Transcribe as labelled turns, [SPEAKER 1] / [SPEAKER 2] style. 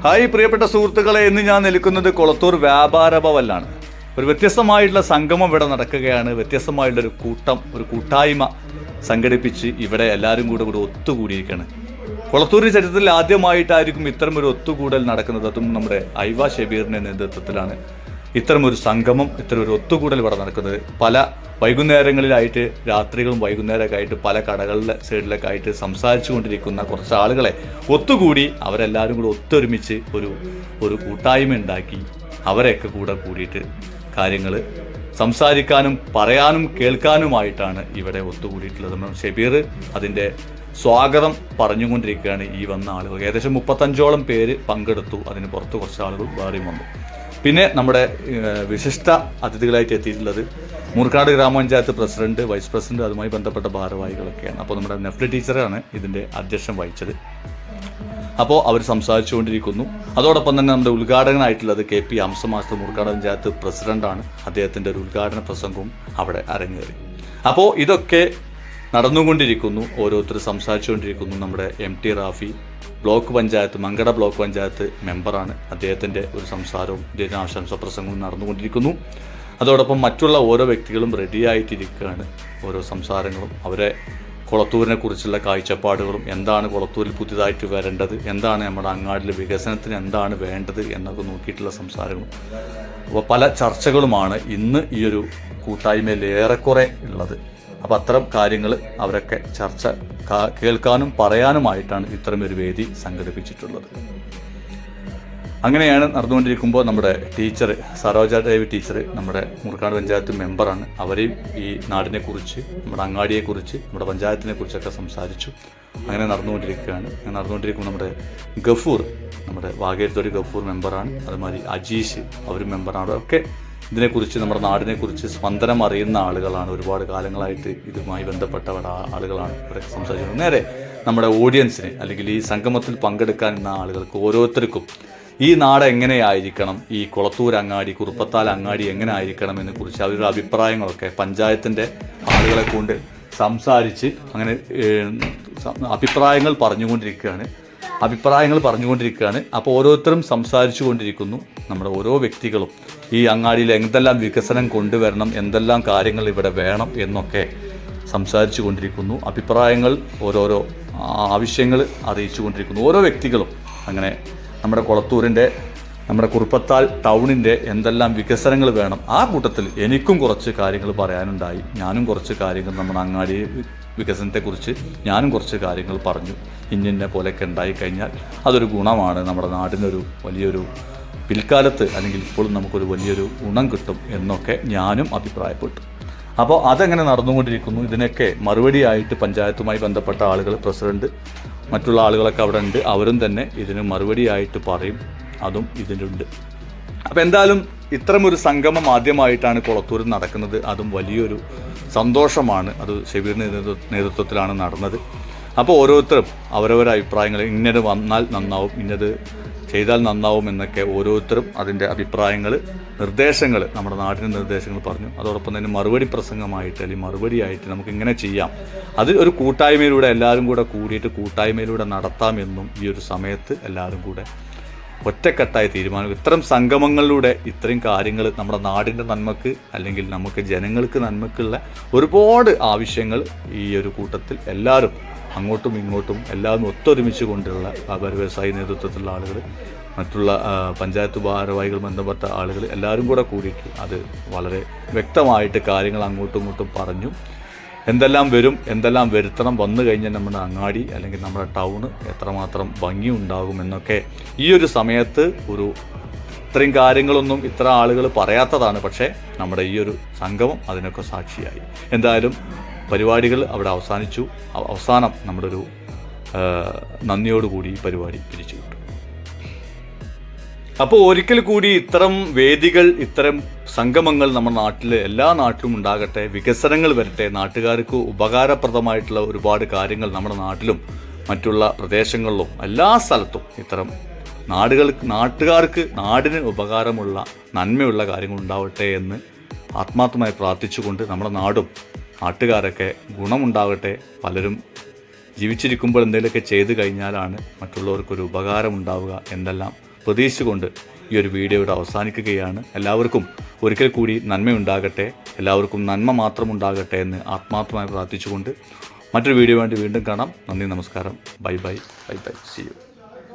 [SPEAKER 1] Hi പ്രിയപ്പെട്ട സുഹൃത്തുക്കളെ ഇന്ന് ഞാൻ നിൽക്കുന്നത് കൊളത്തൂർ വ്യാപാര ഭവനിലാണ്. ഒരു വ്യത്യസ്തമായിട്ടുള്ള സംഗമം ഇവിടെ നടക്കുകയാണ്. വ്യത്യസ്തമായിട്ടുള്ള ഒരു കൂട്ടം ഒരു കൂട്ടായ്മ സംഘടിപ്പിച്ച് ഇവിടെ എല്ലാവരും കൂടെ കൂടെ ഒത്തുകൂടിയിരിക്കുകയാണ്. കൊളത്തൂർ ചരിത്രത്തിൽ ആദ്യമായിട്ടായിരിക്കും ഇത്തരം ഒരു ഒത്തുകൂടൽ നടക്കുന്നത്. അതും നമ്മുടെ ഐവ ഷബീറിന്റെ നേതൃത്വത്തിലാണ്. ഇത്തരം ഒരു സംഗമം ഇത്തരം ഒരു ഒത്തുകൂടൽ ഇവിടെ നടക്കുന്നത് പല വൈകുന്നേരങ്ങളിലായിട്ട് രാത്രികളും വൈകുന്നേരമൊക്കെ ആയിട്ട് പല കടകളിലെ സൈഡിലൊക്കെ ആയിട്ട് സംസാരിച്ചു കൊണ്ടിരിക്കുന്ന കുറച്ച് ആളുകളെ ഒത്തുകൂടി അവരെല്ലാവരും കൂടി ഒത്തൊരുമിച്ച് ഒരു ഒരു കൂട്ടായ്മ ഉണ്ടാക്കി അവരെയൊക്കെ കൂടെ കൂടിയിട്ട് കാര്യങ്ങൾ സംസാരിക്കാനും പറയാനും കേൾക്കാനുമായിട്ടാണ് ഇവിടെ ഒത്തുകൂടിയിട്ടുള്ളത്. ഷബീർ അതിന്റെ സ്വാഗതം പറഞ്ഞുകൊണ്ടിരിക്കുകയാണ് ഈ വന്ന ആളുകൾ. ഏകദേശം മുപ്പത്തഞ്ചോളം പേര് പങ്കെടുത്തു. അതിന് പുറത്ത് കുറച്ച് ആളുകൾ വേറെയും വന്നു. പിന്നെ നമ്മുടെ വിശിഷ്ട അതിഥികളായിട്ട് എത്തിയിട്ടുള്ളത് മൂർക്കാട് ഗ്രാമപഞ്ചായത്ത് പ്രസിഡന്റ് വൈസ് പ്രസിഡന്റ് അതുമായി ബന്ധപ്പെട്ട ഭാരവാഹികളൊക്കെയാണ്. അപ്പോൾ നമ്മുടെ നെഫ്റ്റ് ടീച്ചറാണ് ഇതിന്റെ അധ്യക്ഷം വഹിച്ചത്. അപ്പോൾ അവർ സംസാരിച്ചുകൊണ്ടിരിക്കുന്നു. അതോടൊപ്പം തന്നെ നമ്മുടെ ഉദ്ഘാടകനായിട്ടുള്ളത് K P Hamza master Moorkkad panchayat പ്രസിഡന്റാണ്. അദ്ദേഹത്തിന്റെ ഒരു ഉദ്ഘാടന പ്രസംഗവും അവിടെ അരങ്ങേറി. അപ്പോൾ ഇതൊക്കെ നടന്നുകൊണ്ടിരിക്കുന്നു. ഓരോരുത്തർ സംസാരിച്ചുകൊണ്ടിരിക്കുന്നു നമ്മുടെ M T Rafi. Block panchayat Mankada block panchayat മെമ്പറാണ് അദ്ദേഹത്തിന്റെ ഒരു സംസാരവും അദ്ദേഹത്തിന് ആശംസ പ്രസംഗവും നടന്നുകൊണ്ടിരിക്കുന്നു. അതോടൊപ്പം മറ്റുള്ള ഓരോ വ്യക്തികളും റെഡിയായിട്ടിരിക്കുകയാണ് ഓരോ സംസാരങ്ങളും. അവരെ കുളത്തൂരിനെ കുറിച്ചുള്ള കാഴ്ചപ്പാടുകളും എന്താണ് കുളത്തൂരിൽ പുതിയതായിട്ട് വരേണ്ടത് എന്താണ് നമ്മുടെ അങ്ങാടിലെ വികസനത്തിന് എന്താണ് വേണ്ടത് എന്നൊക്കെ നോക്കിയിട്ടുള്ള സംസാരങ്ങളും. അപ്പോൾ പല ചർച്ചകളുമാണ് ഇന്ന് ഈ ഒരു കൂട്ടായ്മയിൽ ഏറെക്കുറെ ഉള്ളത്. അപ്പോൾ അത്തരം കാര്യങ്ങൾ അവരൊക്കെ ചർച്ച കേൾക്കാനും പറയാനുമായിട്ടാണ് ഇത്തരം ഒരു വേദി സംഘടിപ്പിച്ചിട്ടുള്ളത്. അങ്ങനെയാണ് നടന്നുകൊണ്ടിരിക്കുമ്പോൾ നമ്മുടെ ടീച്ചർ സരോജ ദേവി ടീച്ചർ നമ്മുടെ മുറുക്കാട് പഞ്ചായത്ത് മെമ്പറാണ്. അവരെയും ഈ നാടിനെക്കുറിച്ച് നമ്മുടെ അങ്ങാടിയെക്കുറിച്ച് നമ്മുടെ പഞ്ചായത്തിനെ കുറിച്ചൊക്കെ സംസാരിച്ചു. അങ്ങനെ നടന്നുകൊണ്ടിരിക്കുകയാണ്. അങ്ങനെ നടന്നുകൊണ്ടിരിക്കുമ്പോൾ നമ്മുടെ ഗഫൂർ നമ്മുടെ വാഗേരത്തൊരു ഗഫൂർ മെമ്പറാണ്. അതുമാതിരി അജീഷ് അവരും മെമ്പറാണ്. ഒക്കെ ഇതിനെക്കുറിച്ച് നമ്മുടെ നാടിനെക്കുറിച്ച് സ്പന്ദനം അറിയുന്ന ആളുകളാണ് ഒരുപാട് കാലങ്ങളായിട്ട് ഇതുമായി ബന്ധപ്പെട്ടവർ ആളുകളാണ് ഇവിടെ സംസാരിച്ചത് നേരെ നമ്മുടെ ഓഡിയൻസിന് അല്ലെങ്കിൽ ഈ സംഗമത്തിൽ പങ്കെടുക്കാൻ എന്ന ആളുകൾക്ക് ഓരോരുത്തർക്കും ഈ നാട് എങ്ങനെയായിരിക്കണം ഈ കുളത്തൂർ അങ്ങാടി കുറുപ്പത്താൽ അങ്ങാടി എങ്ങനെ ആയിരിക്കണം എന്നെ കുറിച്ച് അവരുടെ അഭിപ്രായങ്ങളൊക്കെ പഞ്ചായത്തിന്റെ ആളുകളെ കൊണ്ട് സംസാരിച്ച് അങ്ങനെ അഭിപ്രായങ്ങൾ പറഞ്ഞുകൊണ്ടിരിക്കുകയാണ്. അഭിപ്രായങ്ങൾ പറഞ്ഞുകൊണ്ടിരിക്കുകയാണ്. അപ്പോൾ ഓരോരുത്തരും സംസാരിച്ചു കൊണ്ടിരിക്കുന്നു നമ്മുടെ ഓരോ വ്യക്തികളും ഈ അങ്ങാടിയിൽ എന്തെല്ലാം വികസനം കൊണ്ടുവരണം എന്തെല്ലാം കാര്യങ്ങൾ ഇവിടെ വേണം എന്നൊക്കെ സംസാരിച്ചു കൊണ്ടിരിക്കുന്നു അഭിപ്രായങ്ങൾ ഓരോരോ ആവശ്യങ്ങൾ അറിയിച്ചു കൊണ്ടിരിക്കുന്നു ഓരോ വ്യക്തികളും അങ്ങനെ നമ്മുടെ കുളത്തൂരിന്റെ നമ്മുടെ കുറുപ്പത്താൽ ടൗണിന്റെ എന്തെല്ലാം വികസനങ്ങൾ വേണം. ആ കൂട്ടത്തിൽ എനിക്കും കുറച്ച് കാര്യങ്ങൾ പറയാനുണ്ടായി. ഞാനും കുറച്ച് കാര്യങ്ങൾ നമ്മുടെ അങ്ങാടി വികസനത്തെക്കുറിച്ച് ഞാനും കുറച്ച് കാര്യങ്ങൾ പറഞ്ഞു. ഇന്നിന്നെ പോലെയൊക്കെ ഉണ്ടായി കഴിഞ്ഞാൽ അതൊരു ഗുണമാണ്. നമ്മുടെ നാടിനൊരു വലിയൊരു പിൽക്കാലത്ത് അല്ലെങ്കിൽ ഇപ്പോഴും നമുക്കൊരു വലിയൊരു ഗുണം കിട്ടും എന്നൊക്കെ ഞാനും അഭിപ്രായപ്പെട്ടു. അപ്പോൾ അതെങ്ങനെ നടന്നുകൊണ്ടിരിക്കുന്നു? ഇതിനൊക്കെ മറുപടിയായിട്ട് പഞ്ചായത്തുമായി ബന്ധപ്പെട്ട ആളുകൾ പ്രസിഡന്റ് മറ്റുള്ള ആളുകളൊക്കെ അവിടെ ഉണ്ട്. അവരും തന്നെ ഇതിന് മറുപടിയായിട്ട് പറയും. അതും ഇതിലുണ്ട്. അപ്പോൾ എന്തായാലും ഇത്തരമൊരു സംഗമം ആദ്യമായിട്ടാണ് കൊളത്തൂരിൽ നടക്കുന്നത്. അതും വലിയൊരു സന്തോഷമാണ്. അത് ഷെബീറിന്റെ നേതൃത്വത്തിലാണ് നടന്നത്. അപ്പോൾ ഓരോരുത്തരും അവരവരുടെ അഭിപ്രായങ്ങൾ ഇന്നത് വന്നാൽ നന്നാവും ഇന്നത് ചെയ്താൽ നന്നാവും എന്നൊക്കെ ഓരോരുത്തരും അതിന്റെ അഭിപ്രായങ്ങൾ നിർദ്ദേശങ്ങൾ നമ്മുടെ നാടിന്റെ നിർദ്ദേശങ്ങൾ പറഞ്ഞു. അതോടൊപ്പം തന്നെ മറുപടി പ്രസംഗമായിട്ട് അല്ലെങ്കിൽ മറുപടിയായിട്ട് നമുക്ക് ഇങ്ങനെ ചെയ്യാം. അത് ഒരു കൂട്ടായ്മയിലൂടെ എല്ലാവരും കൂടെ കൂടിയിട്ട് കൂട്ടായ്മയിലൂടെ നടത്താമെന്നും ഈ ഒരു സമയത്ത് എല്ലാവരും കൂടെ ഒറ്റക്കെട്ടായി തീരുമാനം. ഇത്തരം സംഗമങ്ങളിലൂടെ ഇത്രയും കാര്യങ്ങൾ നമ്മുടെ നാടിന്റെ നന്മക്ക് അല്ലെങ്കിൽ നമുക്ക് ജനങ്ങൾക്ക് നന്മക്കുള്ള ഒരുപാട് ആവശ്യങ്ങൾ ഈ ഒരു കൂട്ടത്തിൽ എല്ലാവരും അങ്ങോട്ടും ഇങ്ങോട്ടും എല്ലാവരും ഒത്തൊരുമിച്ച് കൊണ്ടുള്ള വ്യാപാര വ്യവസായ നേതൃത്വത്തിലുള്ള ആളുകൾ മറ്റുള്ള പഞ്ചായത്ത് ഭാരവാഹികൾ ബന്ധപ്പെട്ട ആളുകൾ എല്ലാവരും കൂടെ കൂടിയിട്ട് അത് വളരെ വ്യക്തമായിട്ട് കാര്യങ്ങൾ അങ്ങോട്ടും ഇങ്ങോട്ടും പറഞ്ഞു. എന്തെല്ലാം വരും എന്തെല്ലാം വരുത്തണം വന്നു കഴിഞ്ഞാൽ നമ്മുടെ അങ്ങാടി അല്ലെങ്കിൽ നമ്മുടെ ടൗണ് എത്രമാത്രം ഭംഗി ഉണ്ടാകും എന്നൊക്കെ ഈ ഒരു സമയത്ത് ഒരു ഇത്രയും കാര്യങ്ങളൊന്നും ഇത്ര ആളുകൾ പറയാത്തതാണ്. പക്ഷേ നമ്മുടെ ഈ ഒരു സംഗമം അതിനൊക്കെ സാക്ഷിയായി. എന്തായാലും പരിപാടികൾ അവിടെ അവസാനിച്ചു. അവസാനം നമ്മുടെ ഒരു നന്ദിയോടുകൂടി ഈ പരിപാടി പിരിച്ചു അപ്പോൾ ഒരിക്കൽ കൂടി ഇത്തരം വേദികൾ ഇത്തരം സംഗമങ്ങൾ നമ്മുടെ നാട്ടിൽ എല്ലാ നാട്ടിലും ഉണ്ടാകട്ടെ വികസനങ്ങൾ വരട്ടെ നാട്ടുകാർക്ക് ഉപകാരപ്രദമായിട്ടുള്ള ഒരുപാട് കാര്യങ്ങൾ നമ്മുടെ നാട്ടിലും മറ്റുള്ള പ്രദേശങ്ങളിലും എല്ലാ സ്ഥലത്തും ഇത്തരം നാടുകൾ നാട്ടുകാർക്ക് നാടിന് ഉപകാരമുള്ള നന്മയുള്ള കാര്യങ്ങൾ ഉണ്ടാവട്ടെ എന്ന് ആത്മാർത്ഥമായി പ്രാർത്ഥിച്ചുകൊണ്ട് നമ്മുടെ നാടും നാട്ടുകാരൊക്കെ ഗുണമുണ്ടാകട്ടെ പലരും ജീവിച്ചിരിക്കുമ്പോൾ എന്തെങ്കിലുമൊക്കെ ചെയ്തു കഴിഞ്ഞാലാണ് മറ്റുള്ളവർക്കൊരു ഉപകാരം ഉണ്ടാവുക എന്നെല്ലാം പ്രതീക്ഷിച്ചുകൊണ്ട് ഈ ഒരു വീഡിയോ ഇവിടെ അവസാനിക്കുകയാണ്. എല്ലാവർക്കും ഒരിക്കൽ കൂടി നന്മയുണ്ടാകട്ടെ. എല്ലാവർക്കും നന്മ മാത്രം ഉണ്ടാകട്ടെ എന്ന് ആത്മാർത്ഥമായി പ്രാർത്ഥിച്ചുകൊണ്ട് മറ്റൊരു വീഡിയോ വേണ്ടി വീണ്ടും കാണാം. നന്ദി നമസ്കാരം. Bye bye bye bye. See you